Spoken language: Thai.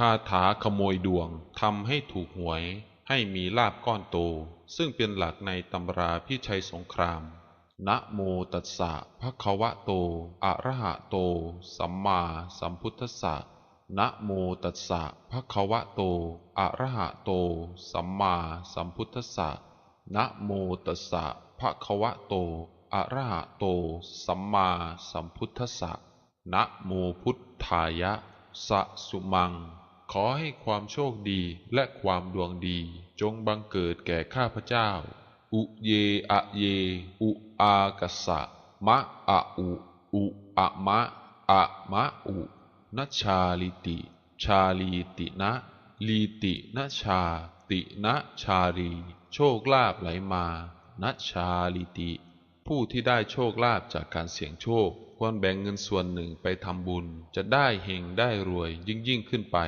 คาถาขโมยดวงทำให้ถูกหวยให้มีลาบก้อนโต ซึ่งเป็นหลักในตำราพิชัยสงคราม นะโมตัสสะภะคะวะโต อะระหะโต สัมมาสัมพุทธัสสะนะโมตัสสะภะคะวะโต อะระหะโต สัมมาสัมพุทธัสสะนะโมตัสสะภะคะวะโต อะระหะโต สัมมาสัมพุทธัสสะนะโมพุทธายะสะสุมัง ขอให้ความโชคดีและความดวงดี จงบังเกิดแก่ข้าพเจ้า อุเยอะเย อุอากสสะ มะอะอุ อุอะมะ อะมะอุนชาลิติ ชาลีตินะ ลีตินชา ตินะชาลีโชคลาภไหลมานชาลิติ ผู้ที่ได้โชคลาภจากการเสี่ยงโชคควรแบ่งเงินส่วนหนึ่งไปทำบุญ จะได้เฮงได้รวยยิ่งยิ่งขึ้นไป